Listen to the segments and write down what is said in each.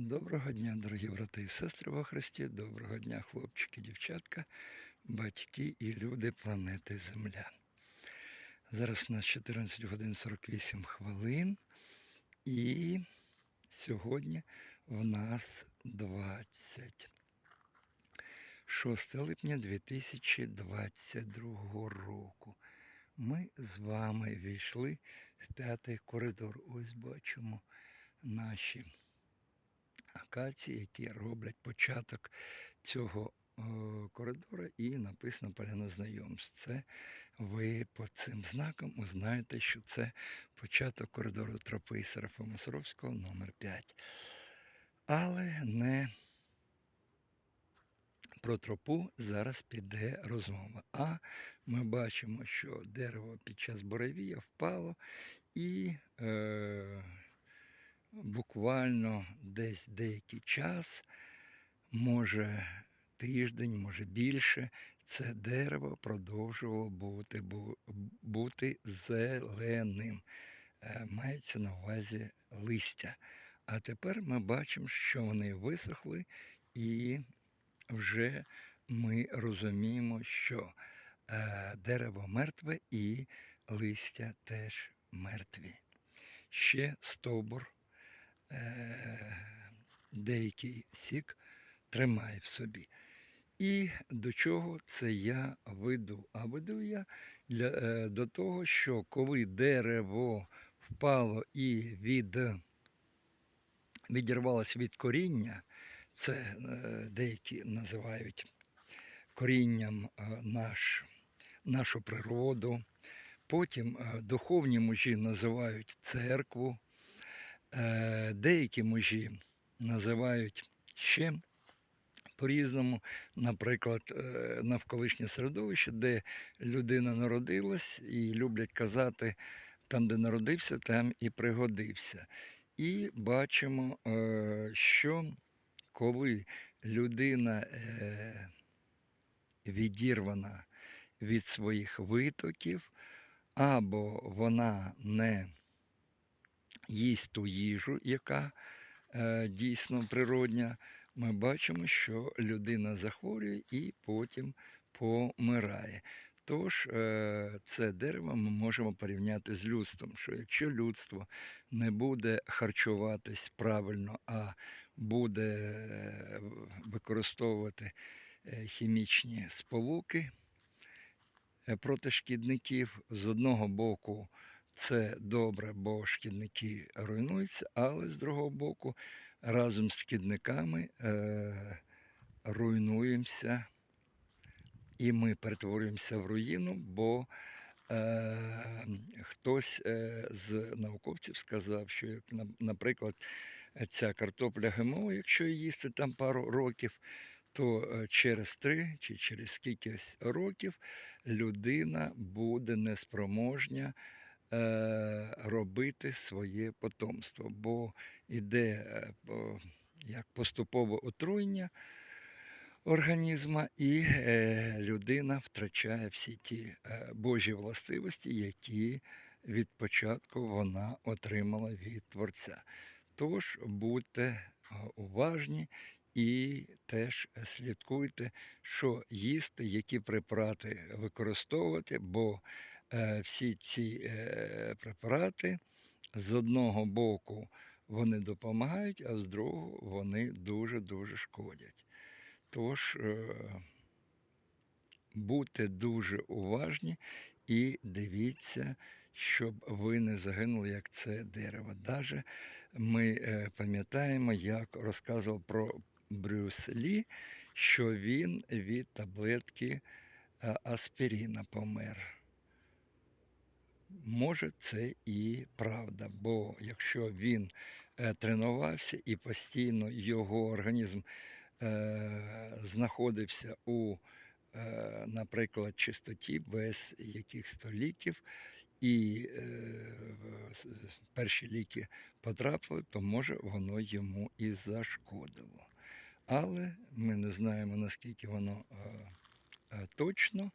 Доброго дня, дорогі брати і сестри во Христі, доброго дня, хлопчики, дівчатка, батьки і люди планети Земля. Зараз у нас 14 годин 48 хвилин, і сьогодні в нас 26 липня 2022 року. Ми з вами війшли в п'ятий коридор. Ось бачимо наші акації, які роблять початок цього е, коридору, і написано поляна знайомств. Це ви по цим знакам узнаєте, що це початок коридору тропи Серафима Саровського номер 5 Але не про тропу зараз піде розмова. А ми бачимо, що дерево під час буревія впало і е, буквально десь деякий час, може тиждень, може більше, це дерево продовжувало бути, бути зеленим. Е, Мається на увазі листя. А тепер ми бачимо, що вони висохли, і вже ми розуміємо, що е, дерево мертве і листя теж мертві. Ще стовбур деякий сік тримає в собі. І до чого це я веду? А веду я для, е, до того, що коли дерево впало і від, відірвалося від коріння, це е, деякі називають корінням е, наш, нашу природу. Потім е, духовні мужі називають церкву, Е, Деякі мужі називають ще по-різному, наприклад, е, навколишнє середовище, де людина народилась, і люблять казати, там, де народився, там і пригодився. І бачимо, е, що коли людина е, відірвана від своїх витоків, або вона не їсть ту їжу, яка е, дійсно природня, ми бачимо, що людина захворює і потім помирає. Тож е, це дерево ми можемо порівняти з людством, що якщо людство не буде харчуватись правильно, а буде е, використовувати е, хімічні сполуки проти шкідників, з одного боку це добре, бо шкідники руйнуються, але з другого боку, разом з шкідниками е, руйнуємося. І ми перетворюємося в руїну, бо е, хтось е, з науковців сказав, що, як, на- наприклад, ця картопля ГМО, якщо їсти там пару років, то е, через три чи через скількись років людина буде неспроможня робити своє потомство, бо йде е, як поступове отруєння організму, і е, людина втрачає всі ті е, Божі властивості, які від початку вона отримала від Творця. Тож будьте е, уважні і теж слідкуйте, що їсти, які препарати використовувати, бо е, всі ці е, препарати з одного боку вони допомагають, а з другого вони дуже-дуже шкодять. Тож е, будьте дуже уважні і дивіться, щоб ви не загинули, як це дерево. Даже ми е, пам'ятаємо, як розказував про Брюс Лі, що він від таблетки е, аспіріна помер. Може, це і правда, бо якщо він е, тренувався і постійно його організм е, знаходився у, е, наприклад, чистоті без якихось то ліків, і перші ліки потрапили, то може воно йому і зашкодило. Але ми не знаємо, наскільки воно точно,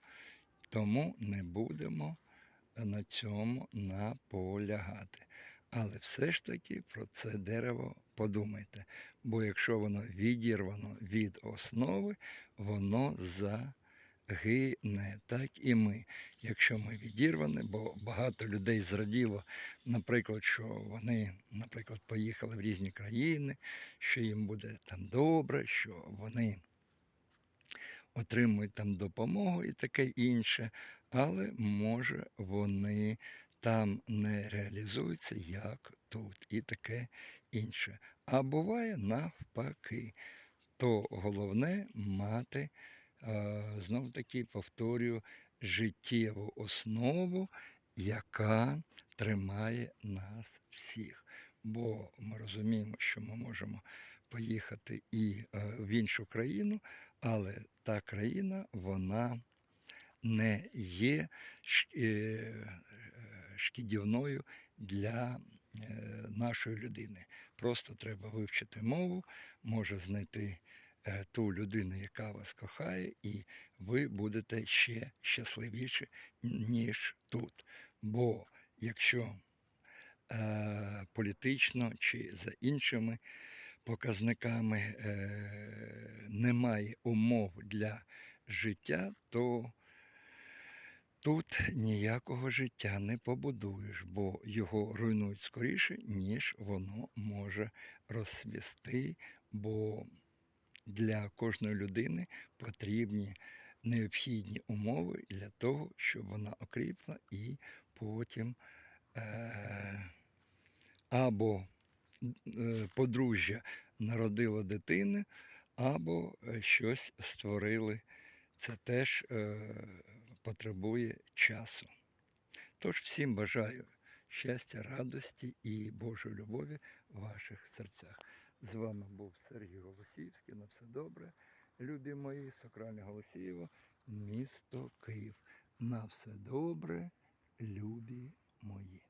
тому не будемо на цьому наполягати. Але все ж таки про це дерево подумайте. Бо якщо воно відірвано від основи, воно загине. Так і ми. Якщо ми відірвані, бо багато людей зраділо, наприклад, що вони, наприклад, поїхали в різні країни, що їм буде там добре, що вони отримують там допомогу і таке інше, але може вони там не реалізуються, як тут, і таке інше. А буває навпаки. То головне мати, знов таки повторюю, життєву основу, яка тримає нас всіх. Бо ми розуміємо, що ми можемо поїхати і е, в іншу країну, але та країна, вона не є е, е, шкідівною для е, нашої людини. Просто треба вивчити мову, може знайти ту людину, яка вас кохає, і ви будете ще щасливіші, ніж тут. Бо якщо політично чи за іншими показниками немає умов для життя, то тут ніякого життя не побудуєш, бо його руйнують скоріше, ніж воно може розцвісти, бо для кожної людини потрібні необхідні умови для того, щоб вона окріпла і потім е, або е, подружжя народило дитини, або е, щось створили. Це теж е, потребує часу. Тож всім бажаю щастя, радості і Божої любові в ваших серцях. З вами був Сергій Голосіївський. На все добре. Любі мої, Сокральне Голосієво, місто Київ. На все добре, любі мої.